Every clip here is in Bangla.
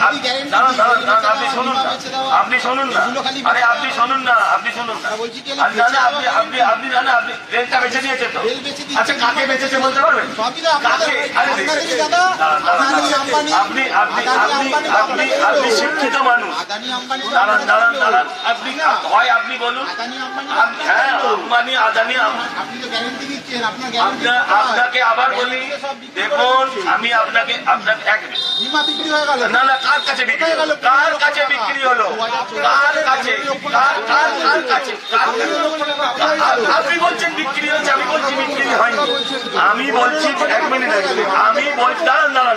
আপনি দাঁড়ান দাঁড়ান দাঁড়ান আপনি শুনুন না। আপনি শুনুন না। আরে আপনি শুনুন না আপনি শুনুন না। আপনি আপনি আপনি না না আপনি রেলটা বেছে নিয়েছেন তো। আচ্ছা কাকে বেচেছে বলতে পারবেন? কাকে? আপনি আপনি আপনি আপনি আপনি শিক্ষিত মানুষ। দাঁড়ান দাঁড়ান দাঁড়ান। আপনি হয় আপনি বলুন। হ্যাঁ আম্বানি আদানি আপনি আপনাকে আবার বলি দেখুন আমি আপনাকে আপনাকে এক না না কার কাছে বিক্রি কার কাছে বিক্রি হলো। কার কাছে? কার কার কাছে? আপনি বলছেন বিক্রি হয়েছে আমি বলছি বিক্রি হয়নি। আমি বলছি এক মিনিট আমি বলছি দাঁড়ান দাঁড়ান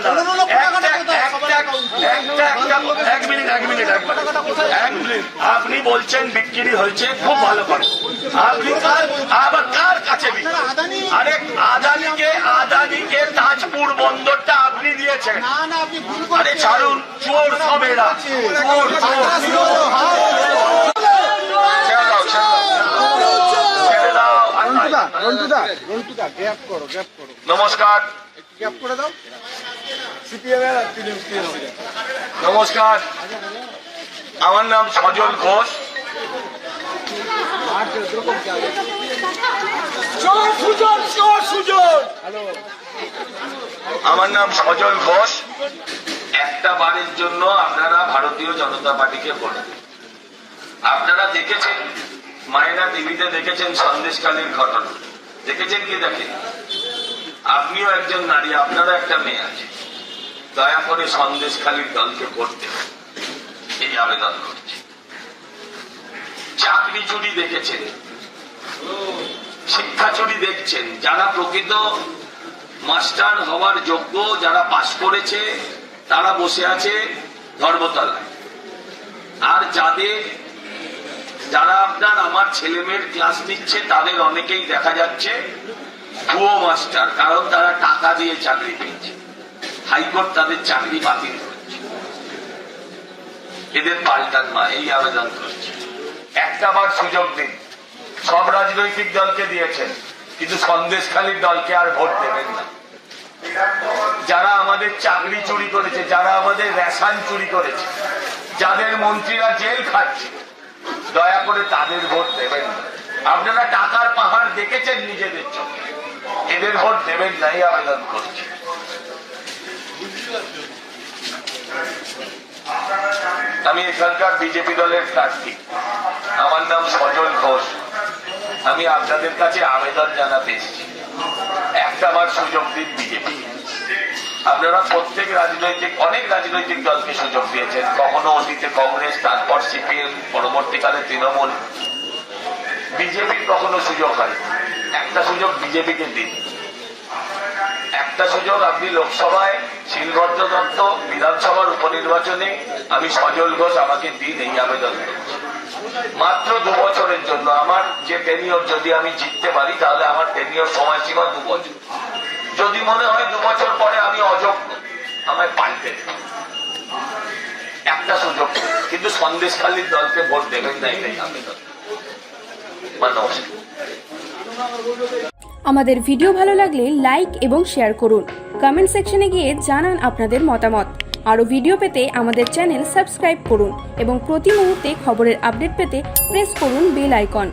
এক মিনিট এক মিনিট এক মিনিট। আপনি বলছেন বিক্রি হয়েছে, খুব ভালো করে। আপনি কার আবার কার কাছে আরে, আদানিকে আদানিকে তাজপুর বন্দরটা আরে ছাড়ুন চোর সব এরা চোর চোর নমস্কার। নমস্কার। আমার নাম সজল ঘোষ। আমার নাম সজল ঘোষ। একটা বারের জন্য আপনারা ভারতীয় জনতা পার্টিকে ভোট আপনারা দেখেছেন, মায়েরা টিভিতে দেখেছেন সন্দেশকালীর ঘটনা। দেখেছেন কি দেখেন? আপনিও একজন নারী, আপনারও একটা মেয়ে আছে। দয়া করে সন্দেশখালীর দলকে করতে এই আবেদন করছি। চাকরি চুরি দেখেছেন। শিক্ষা চুরি দেখছেন। যারা প্রকৃত মাস্টার হওয়ার যোগ্য যারা পাশ করেছে, তারা বসে আছে ধর্মতলায়। আর যাদের, যারা আপনার আমার ছেলে মেয়ের ক্লাস নিচ্ছে, তাদের অনেকেই দেখা যাচ্ছে ভুয়ো মাস্টার, কারণ তারা টাকা দিয়ে চাকরি পেয়েছে। হাইকোর্ট তাদের চাকরি বাতিল করেছে। এদের পাল্টান মা, এই আবেদন করছে। একটা বার সুযোগ দিন সব রাজনৈতিক দলকে দিয়েছেন, কিন্তু সন্দেশখালীর দলকে আর ভোট দেবেন না। যারা আমাদের চাকরি চুরি করেছে, যারা আমাদের রেশন চুরি করেছে, যাদের মন্ত্রীরা জেল খাচ্ছে, দয়া করে তাদের ভোট দেবেন না। আপনারা টাকার পাহাড় দেখেছেন নিজেদের চোখে? এদের ভোট দেবেন না, এই আবেদন করছি। আমি এখানকার বিজেপি দলের প্রার্থী। আমার নাম সজল ঘোষ। আমি আপনাদের কাছে আবেদন জানাতে এসেছি। একটা আমার সুযোগ দিন বিজেপি। আপনারা প্রত্যেক রাজনৈতিক, অনেক রাজনৈতিক দলকে সুযোগ দিয়েছেন। কখনো অতীতে কংগ্রেস, তারপর সিপিএম, পরবর্তীকালে তৃণমূল। বিজেপির কখনো সুযোগ হয় একটা সুযোগ বিজেপিকে দিন। একটা সুযোগ আপনি লোকসভায়, শিলভদ্র দত্ত, বিধানসভার উপনির্বাচনে, আমি সজল ঘোষ আমাকে দিন এই আবেদন মাত্র দু বছরের জন্য। আমার যে টেনিয়র যদি আমি জিততে পারি, তাহলে আমার টেনিয়র সময়সীমা দু বছর। যদি মনে হয় দু বছর পরে আমি অযোগ্য, আমায় পাল্টে একটা সুযোগ কিন্তু সন্দেশখালীর দলকে ভোট দেবেন না, এটাই আবেদন আমাদের ভিডিও ভালো লাগলে লাইক এবং শেয়ার করুন। কমেন্ট সেকশনে গিয়ে জানান আপনাদের মতামত। আরও ভিডিও পেতে আমাদের চ্যানেল সাবস্ক্রাইব করুন এবং প্রতি মুহূর্তে খবরের আপডেট পেতে প্রেস করুন বেল আইকন।